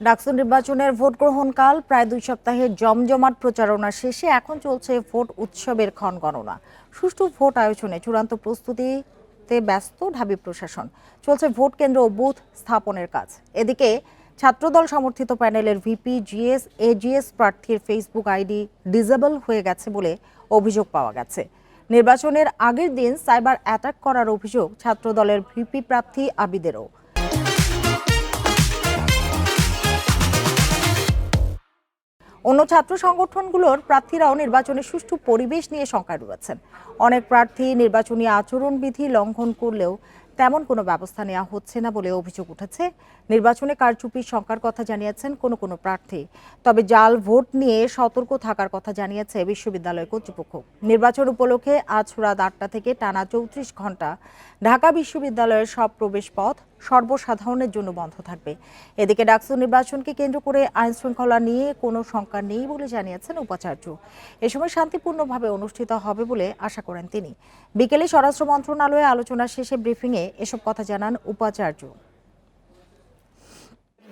ডাকসু নির্বাচনের ভোট গ্রহণকাল প্রায় দুই সপ্তাহের জমজমাট প্রচারণা শেষে এখন চলছে ভোট উৎসবের ক্ষণ গণনা সুষ্ঠু ভোট আয়োজনে চূড়ান্ত প্রস্তুতিতে ব্যস্ত ঢাবি প্রশাসন। চলছে ভোট কেন্দ্র ও বুথ স্থাপনের কাজ। এদিকে ছাত্রদল সমর্থিত প্যানেলের ভিপি, জিএস, এজিএস প্রার্থীর ফেসবুক আইডি ডিজেবল হয়ে গেছে বলে অভিযোগ পাওয়া গেছে। নির্বাচনের আগের দিন সাইবার অ্যাটাক করার অভিযোগ ছাত্রদলের ভিপি প্রার্থী আবিদেরও। অন্য ছাত্র সংগঠনগুলোর প্রার্থীরাও নির্বাচনে সুষ্ঠু পরিবেশ নিয়ে শঙ্কায় রয়েছেন। অনেক প্রার্থী নির্বাচনী আচরণবিধি লঙ্ঘন করলেও তেমন কোনো ব্যবস্থা নেওয়া হচ্ছে না বলে অভিযোগ উঠেছে। নির্বাচনে কারচুপির শঙ্কার কথা জানিয়েছেন কোনো কোনো প্রার্থী। তবে জাল ভোট নিয়ে সতর্ক থাকার কথা জানিয়েছে বিশ্ববিদ্যালয় কর্তৃপক্ষ। নির্বাচন উপলক্ষে আজ রাত আটটা থেকে টানা চৌত্রিশ ঘণ্টা ঢাকা বিশ্ববিদ্যালয়ের সব প্রবেশ পথ সর্বসাধারণের জন্য বন্ধ থাকবে। এদিকে ডাকসু নির্বাচনকে কেন্দ্র করে আইন শৃঙ্খলা নিয়ে কোনো শঙ্কা নেই বলে জানিয়েছেন উপাচার্য। এ সময় শান্তিপূর্ণভাবে অনুষ্ঠিত হবে বলে আশা করেন তিনি। বিকেলে স্বরাষ্ট্র মন্ত্রণালয়ে আলোচনা শেষে ব্রিফিংয়ে এসব কথা জানান উপাচার্য।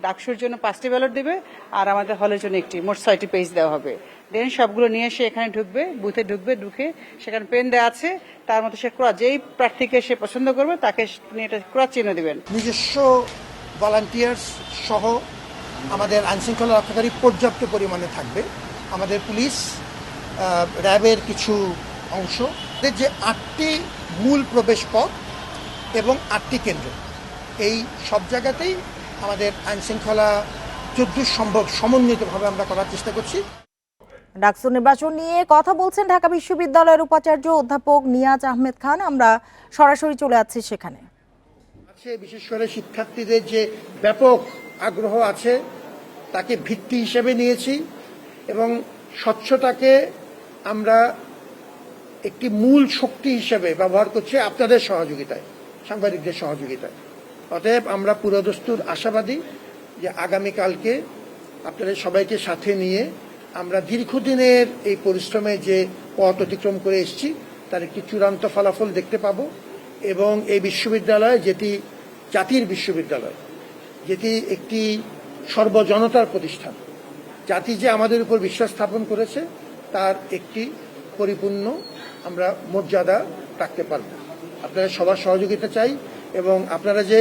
ডাকসুর জন্য পাঁচটি ব্যালট দেবে আর আমাদের হলের জন্য একটি, মোট ছয়টি পেজ দেওয়া হবে। দেন সবগুলো নিয়ে এসে এখানে ঢুকবে বুথে ঢুকবে, ঢুকে সেখানে পেন দেওয়া আছে। তার মধ্যে সে ক্রস যেই প্রার্থীকে সে পছন্দ করবে তাকে তিনি এটা ক্রস চিহ্ন দিবেন। নিজস্ব ভলান্টিয়ার্স সহ আমাদের আইনশৃঙ্খলা রক্ষাকারী পর্যাপ্ত পরিমাণে থাকবে। আমাদের পুলিশ র্যাবের কিছু অংশ যে আটটি মূল প্রবেশ পথ এবং আটটি কেন্দ্র, এই সব জায়গাতেই আমাদের আইনশৃঙ্খলা যদ্দূর সম্ভব সমন্বিতভাবে আমরা করার চেষ্টা করছি। ডাকসু নির্বাচন নিয়ে কথা বলছেন ঢাকা বিশ্ববিদ্যালয়ের উপাচার্য অধ্যাপক নিয়াজ আহমেদ খান। আমরা সরাসরি চলে যাচ্ছি সেখানে। আছে বিশেষ করে শিক্ষার্থীদের যে ব্যাপক আগ্রহ আছে তাকে ভিত্তি হিসেবে নিয়েছি এবং স্বচ্ছতাকে আমরা একটি মূল শক্তি হিসেবে ব্যবহার করছি আপনাদের সহযোগিতায় সাংবাদিকদের সহযোগিতায়। অতএব আমরা পুরোদস্তুর আশাবাদী যে আগামীকালকে আপনাদের সবাইকে সাথে নিয়ে আমরা দীর্ঘদিনের এই পরিশ্রমে যে পথ অতিক্রম করে এসেছি, তার একটি চূড়ান্ত ফলাফল দেখতে পাবো এবং এই বিশ্ববিদ্যালয় যেটি জাতির বিশ্ববিদ্যালয়, যেটি একটি সর্বজনতার প্রতিষ্ঠান, জাতি যে আমাদের উপর বিশ্বাস স্থাপন করেছে, তার একটি পরিপূর্ণ আমরা মর্যাদা রাখতে পারব। আপনারা সবার সহযোগিতা চাই। এবং আপনারা যে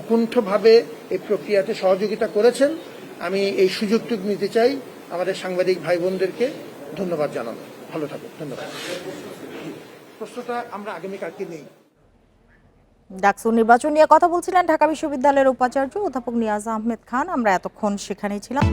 অকুণ্ঠভাবে এই প্রক্রিয়াতে সহযোগিতা করেছেন, আমি এই সুযোগটুকু নিতে চাই আমাদের সাংবাদিক ভাই বোনদেরকে ধন্যবাদ জানানো। ভালো থাকুন। ধন্যবাদ। প্রশ্নটা আমরা আগামীকালকে নেই। ডাকসু নির্বাচন নিয়ে কথা বলছিলেন ঢাকা বিশ্ববিদ্যালয়ের উপাচার্য অধ্যাপক নিয়াজ আহমেদ খান। আমরা এতক্ষণ সেখানেই ছিলাম।